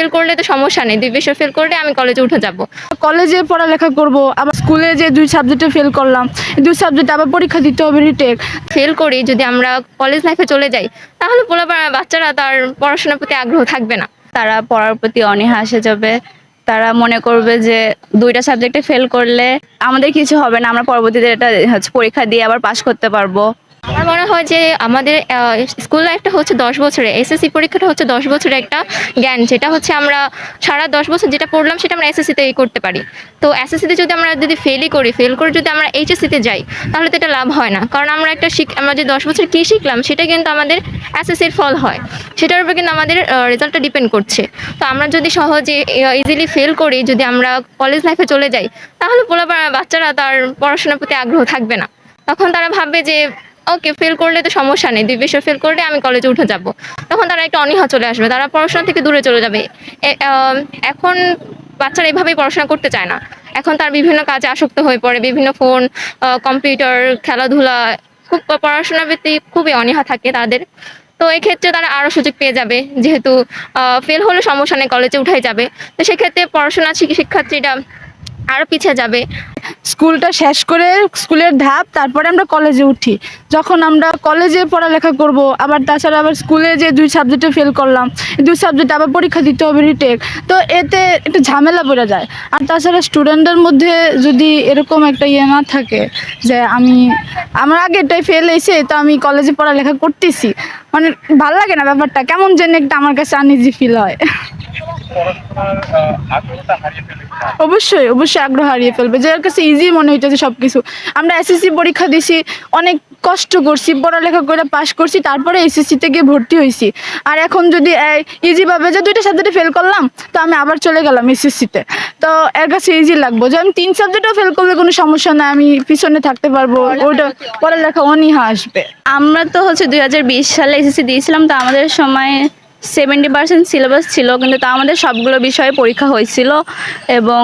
Fail করলে তো সমস্যা নেই। দুই বিষয় ফেল করলে আমি কলেজে উঠে যাব। কলেজে পড়ালেখা করব আবার স্কুলে যে দুই সাবজেক্টে ফেল করলাম দুই সাবজেক্টে আবার পরীক্ষা দিতে হবে রিটেক ফেল করি যদি আমরা কলেজ লাইফে চলে যাই তাহলে পোলা বাচ্চারা তার পড়াশোনার প্রতি আগ্রহ থাকবে না। তারা পড়ার প্রতি অনীহা এসে যাবে। তারা মনে করবে যে দুইটা সাবজেক্টে ফেল করলে আমাদের কিছু হবে না আমরা পরবর্তীতে এটা হচ্ছে পরীক্ষা দিয়ে আবার পাশ করতে পারব। আমার মনে হয় যে আমাদের স্কুল লাইফটা হচ্ছে দশ বছরে। এসএসসি পরীক্ষাটা হচ্ছে দশ বছরের একটা জ্ঞান, যেটা হচ্ছে আমরা সারা দশ বছর যেটা পড়লাম সেটা আমরা এসএসসিতে করতে পারি। তো এসএসসিতে যদি আমরা যদি ফেলই করি ফেল করে যদি আমরা এইচএসসিতে যাই, তাহলে তো এটা লাভ হয় না। কারণ আমরা একটা শিখ, আমরা যে দশ বছর কী শিখলাম, সেটা কিন্তু আমাদের এসএসসির ফল হয়। সেটার উপর কিন্তু আমাদের রেজাল্টটা ডিপেন্ড করছে। তো আমরা যদি সহজে ইজিলি ফেল করি, যদি আমরা কলেজ লাইফে চলে যাই, তাহলে পোলা বাচ্চারা তার পড়াশোনার প্রতি আগ্রহ থাকবে না। তখন তারা ভাববে যে ওকে ফেল করলে তো সমস্যা নেই দুই বিষয় ফেল করলে আমি কলেজে উঠে যাব। তখন তারা একটা অনীহা চলে আসবে, তারা পড়াশোনা থেকে দূরে চলে যাবে। এখন বাচ্চারা এভাবেই পড়াশোনা করতে চায় না। এখন তার বিভিন্ন কাজে আসক্ত হয়ে পড়ে, বিভিন্ন ফোন কম্পিউটার খেলাধুলা, খুব পড়াশোনার প্রতি খুবই অনীহা থাকে তাদের। তো এক্ষেত্রে তারা আরও সুযোগ পেয়ে যাবে, যেহেতু ফেল হলে সমস্যা নেই কলেজে উঠাই যাবে। তো সেক্ষেত্রে পড়াশোনা শিক্ষার্থীরা আরও পিছিয়ে যাবে। স্কুলটা শেষ করে স্কুলের ধাপ, তারপরে আমরা কলেজে উঠি। যখন আমরা কলেজে পড়ালেখা করব, আবার তাছাড়া আবার স্কুলে যে দুই সাবজেক্টে ফেল করলাম দুই সাবজেক্টে আবার পরীক্ষা দিতে হবে রিটেক তো এতে একটু ঝামেলা পড়ে যায়। আর তাছাড়া স্টুডেন্টদের মধ্যে যদি এরকম একটা ইয়ে না থাকে যে আমি, আমার আগেরটাই ফেল এসে তো আমি কলেজে পড়ালেখা করতেছি। মানে ভালো লাগে না ব্যাপারটা, কেমন যেন একটা আমার কাছে আনইজি ফিল হয়। অবশ্যই অবশ্যই আগ্রহ হারিয়ে ফেলবে। যার কাছে ইজি মনে হইতেছে সব কিছু আমরা এসএসসি পরীক্ষা দিছি অনেক কষ্ট করছি পড়ালেখা করে পাশ করছি তারপরে এসএসসিতে গিয়ে ভর্তি হয়েছি আর এখন যদি ইজি ভাবে যে দুইটা সাবজেক্টে ফেল করলাম তো আমি আবার চলে গেলাম এসএসসিতে তো। এর কাছে ইজি লাগবো যে আমি তিন সাবজেক্টও ফেল করলে কোনো সমস্যা নাই আমি পিছনে থাকতে পারব ওটা পড়ালেখা অনীহা আসবে। আমরা তো হচ্ছে দুই হাজার বিশ সালে এসএসসি দিয়েছিলাম তো আমাদের সময় সেভেন্টি পার্সেন্ট সিলেবাস ছিল কিন্তু তা আমাদের সবগুলো বিষয়ে পরীক্ষা হয়েছিল এবং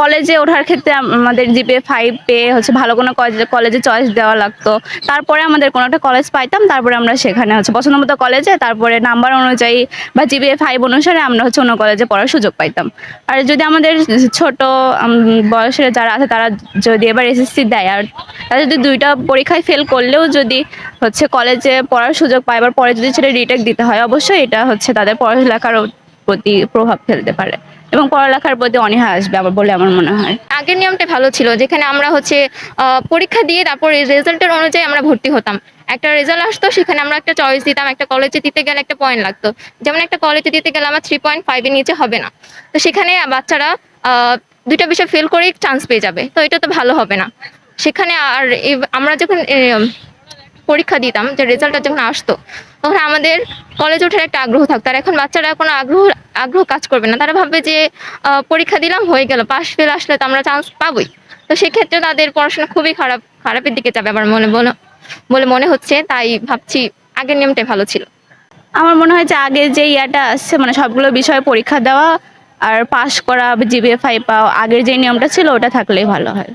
কলেজে ওঠার ক্ষেত্রে আমাদের জিপিএ ফাইভ পেয়ে হচ্ছে ভালো কোনো কলেজে কলেজে চয়েস দেওয়া লাগতো। তারপরে আমাদের কোনো একটা কলেজ পাইতাম, তারপরে আমরা সেখানে হচ্ছে পছন্দ মতো কলেজে, তারপরে নাম্বার অনুযায়ী বা জিপিএ ফাইভ অনুসারে আমরা হচ্ছে অন্য কলেজে পড়ার সুযোগ পাইতাম। আর যদি আমাদের ছোট বয়সের যারা আছে, তারা যদি এবার এসএসসি দেয়, আর তারা যদি দুইটা পরীক্ষায় ফেল করলেও যদি হচ্ছে কলেজে পড়ার সুযোগ পায়, এবার পরে যদি সেটা রিটেক দিতে হয়, অবশ্যই এটা হচ্ছে তাদের পড়ালেখার প্রতি প্রভাব ফেলতে পারে। এবং পড়ালেখার প্রতি অনীহা আসবে আবার বলে আমার মনে হয়। আগের নিয়মটা ভালো ছিল, যেখানে আমরা হচ্ছে পরীক্ষা দিয়ে তারপর রেজাল্টের অনুযায়ী আমরা ভর্তি হতাম। একটা রেজাল্ট আসতো, সেখানে আমরা একটা চয়েস দিতাম, একটা কলেজে দিতে গেলে একটা পয়েন্ট লাগতো। যেমন একটা কলেজে দিতে গেলে আমার থ্রি পয়েন্ট ফাইভের নিচে হবে না। তো সেখানে বাচ্চারা দুইটা বিষয় ফেল করেই চান্স পেয়ে যাবে। তো এটা তো ভালো হবে না। সেখানে আর আমরা যখন পরীক্ষা দিতাম, যে রেজাল্টটা যখন আসতো তখন আমাদের কলেজ ওঠার একটা আগ্রহ থাকতো। আর এখন বাচ্চারা কোনো আগ্রহ আগ্রহ কাজ করবে না। তারা ভাববে যে পরীক্ষা দিলাম, হয়ে গেল, পাশ ফেল আসলে তো আমরা চান্স পাবোই। তো সেক্ষেত্রে তাদের পড়াশোনা খুবই খারাপ, খারাপের দিকে যাবে আমার মনে বলে মনে হচ্ছে। তাই ভাবছি আগের নিয়মটাই ভালো ছিল। আমার মনে হয় যে আগে যে ইয়াটা আসছে মানে সবগুলো বিষয়ে পরীক্ষা দেওয়া আর পাশ করা জিবিএ ফাইভ পাওয়া, আগের যে নিয়মটা ছিল, ওটা থাকলেই ভালো হয়।